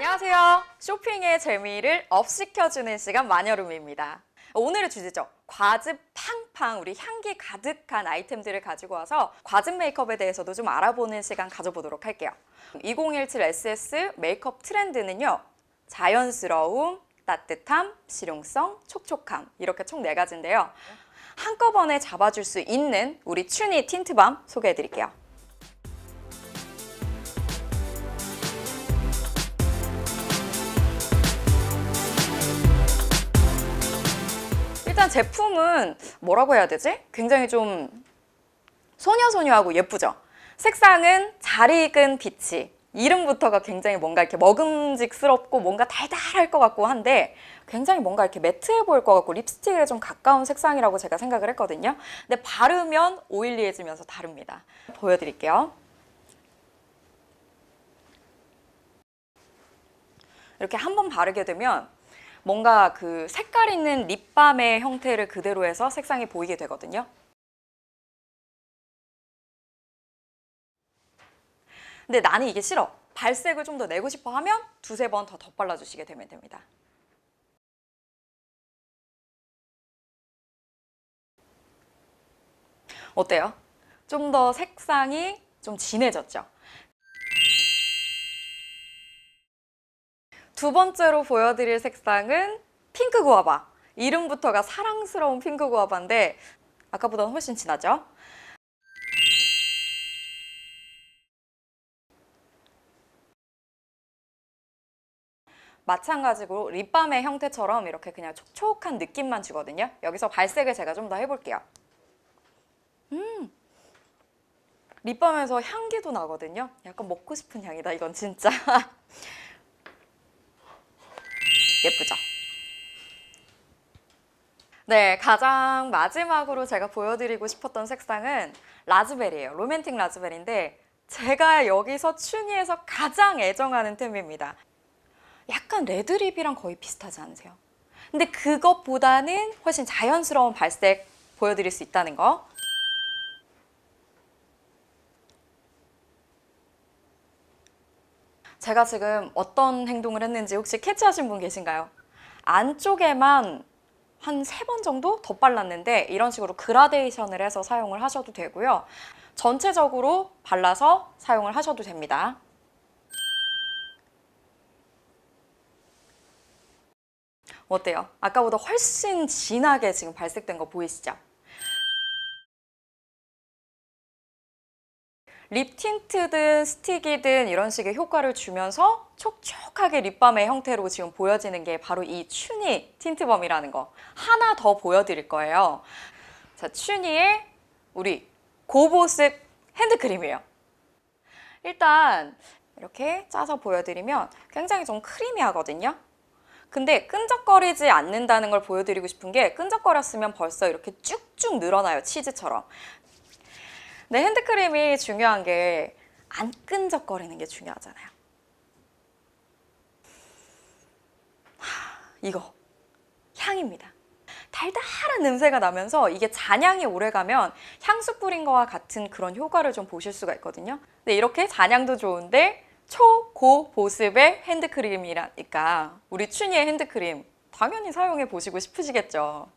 안녕하세요. 쇼핑의 재미를 업시켜주는 시간 마녀룸입니다. 오늘의 주제죠. 과즙 팡팡 우리 향기 가득한 아이템들을 가지고 와서 과즙 메이크업에 대해서도 좀 알아보는 시간 가져보도록 할게요. 2017 SS 메이크업 트렌드는요. 자연스러움, 따뜻함, 실용성, 촉촉함 이렇게 총 네 가지인데요. 한꺼번에 잡아줄 수 있는 우리 춘이 틴트밤 소개해드릴게요. 일단 제품은 뭐라고 해야 되지? 굉장히 좀 소녀소녀하고 예쁘죠? 색상은 잘 익은 비치. 이름부터가 굉장히 뭔가 이렇게 먹음직스럽고 뭔가 달달할 것 같고 한데 굉장히 뭔가 이렇게 매트해 보일 것 같고 립스틱에 좀 가까운 색상이라고 제가 생각을 했거든요. 근데 바르면 오일리해지면서 다릅니다. 보여드릴게요. 이렇게 한 번 바르게 되면 뭔가 그 색깔 있는 립밤의 형태를 그대로 해서 색상이 보이게 되거든요. 근데 나는 이게 싫어. 발색을 좀 더 내고 싶어 하면 두세 번 더 덧발라주시게 되면 됩니다. 어때요? 좀 더 색상이 좀 진해졌죠? 두 번째로 보여드릴 색상은 핑크 구아바. 이름부터가 사랑스러운 핑크 구아바인데 아까보다는 훨씬 진하죠? 마찬가지로 립밤의 형태처럼 이렇게 그냥 촉촉한 느낌만 주거든요. 여기서 발색을 제가 좀 더 해볼게요. 음, 립밤에서 향기도 나거든요. 약간 먹고 싶은 향이다, 이건 진짜. 예쁘죠? 네, 가장 마지막으로 제가 보여드리고 싶었던 색상은 라즈베리예요. 로맨틱 라즈베리인데 제가 여기서 춘희에서 가장 애정하는 템입니다. 약간 레드립이랑 거의 비슷하지 않으세요? 근데 그것보다는 훨씬 자연스러운 발색 보여드릴 수 있다는 거. 제가 지금 어떤 행동을 했는지 혹시 캐치하신 분 계신가요? 안쪽에만 한 세 번 정도 덧발랐는데 이런 식으로 그라데이션을 해서 사용을 하셔도 되고요. 전체적으로 발라서 사용을 하셔도 됩니다. 어때요? 아까보다 훨씬 진하게 지금 발색된 거 보이시죠? 립 틴트든 스틱이든 이런 식의 효과를 주면서 촉촉하게 립밤의 형태로 지금 보여지는 게 바로 이 춘이 틴트밤이라는 거 하나 더 보여드릴 거예요. 자, 춘이의 우리 고보습 핸드크림이에요. 일단 이렇게 짜서 보여드리면 굉장히 좀 크리미하거든요. 근데 끈적거리지 않는다는 걸 보여드리고 싶은 게 끈적거렸으면 벌써 이렇게 쭉쭉 늘어나요 치즈처럼 근데 핸드크림이 중요한 게 안 끈적거리는 게 중요하잖아요. 하, 이거 향입니다. 달달한 냄새가 나면서 이게 잔향이 오래가면 향수 뿌린 거와 같은 그런 효과를 좀 보실 수가 있거든요. 근데 이렇게 잔향도 좋은데 초고 보습의 핸드크림이라니까 우리 춘희의 핸드크림 당연히 사용해 보시고 싶으시겠죠.